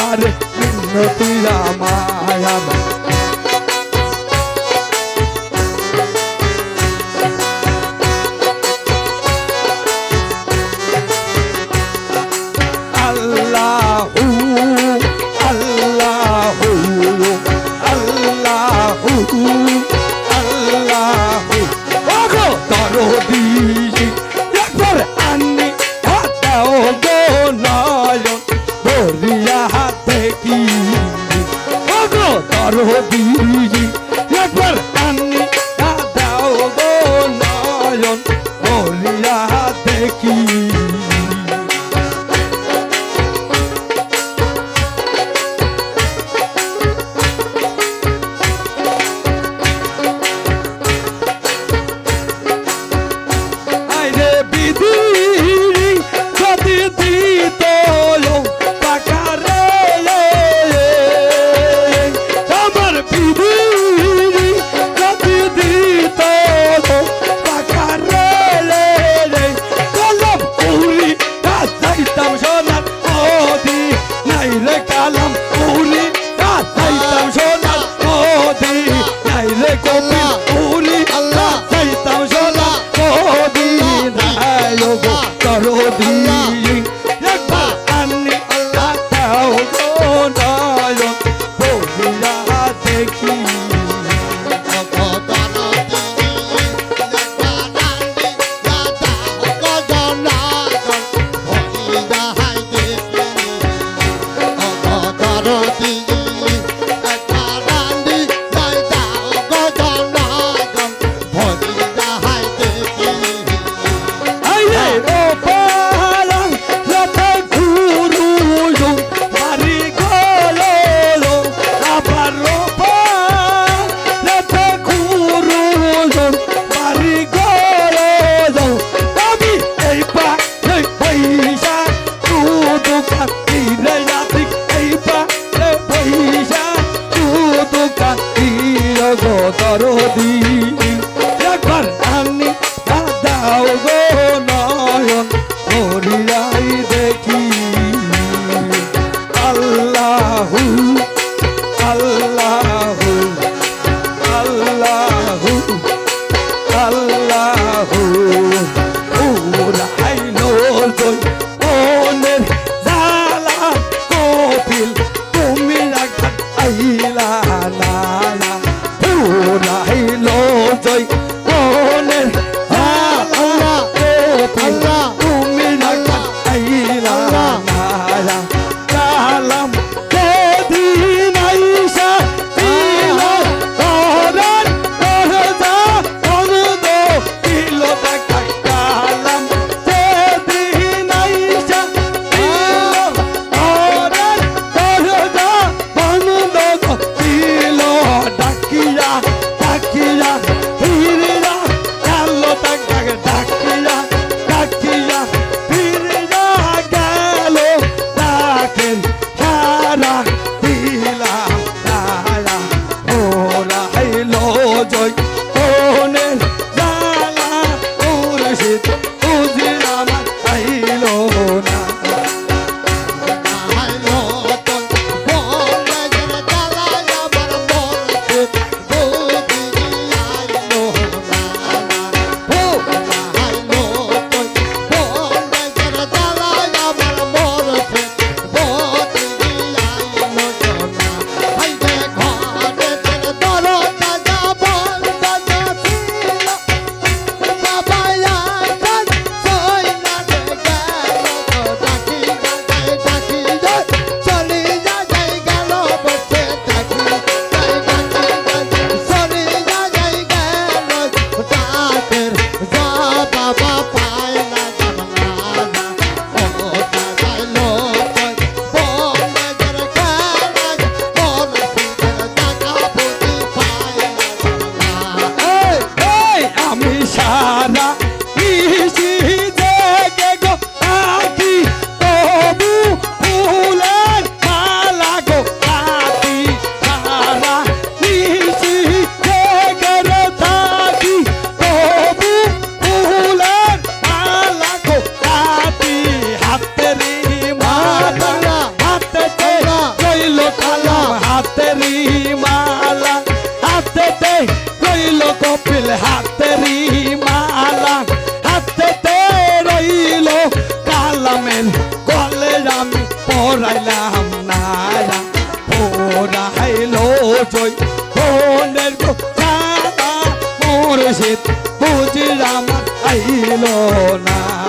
আমার মিনতি আমার আমার Maria. তারহবি একবার কান্নি দাও গো নয়ন বলিয়া দেখি। 아, সে বুঝিলাম আইল না।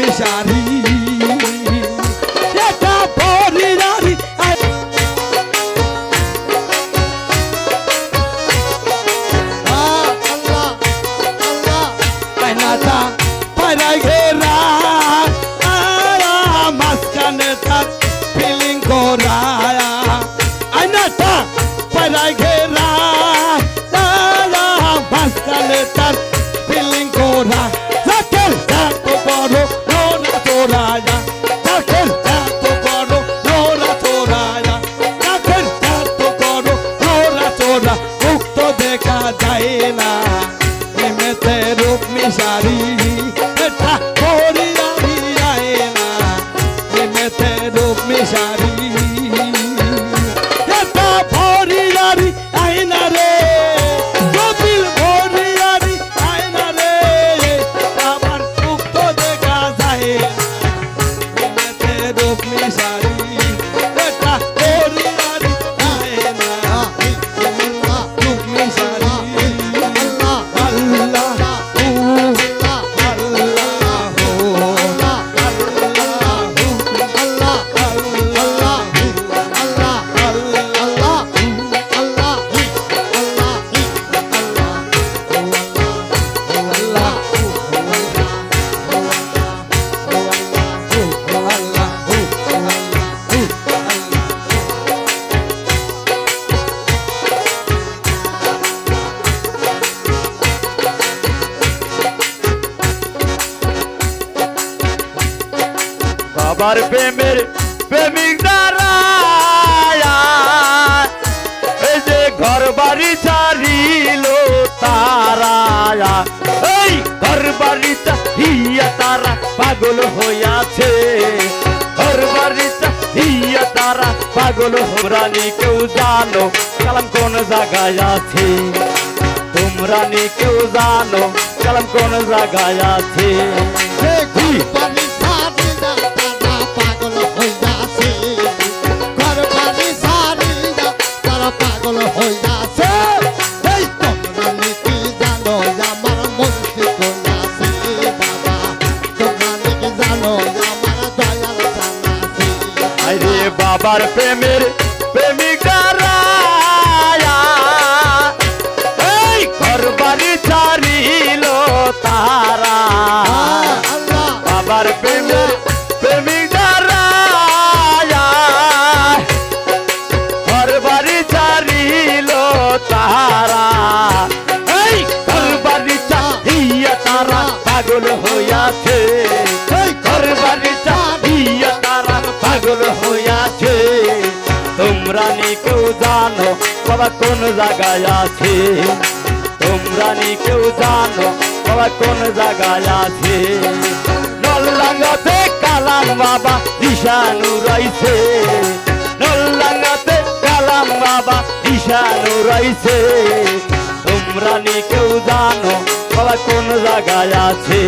misery. পাই না রে বাবার প্রেমের প্রেমিক দ্বারা এই যে ঘর বাড়ি ছাড়িল তারা এই ঘর বাড়ি চাহিয়া তারা পাগল হইয়াছে। ঘর বাড়ি চাহিয়া তারা পাগল হোরানি কেউ জানো কালাম কোন জায়গায় আছে? তোমরা নি কেউ জানো কালাম কোন জায়গায় আছে? para pé. নি কেউ জানো বাবা কোন জায়গায় আছে? তোমরা নি কেউ জানো বাবা কোন জায়গায় আছে? নলডাঙ্গাতে কালাম বাবা দিশানু রয়েছে নলডাঙ্গাতে কালাম বাবা দিশানু রয়েছে তোমরা নি কেউ জানো বাবা কোন জায়গায় আছে?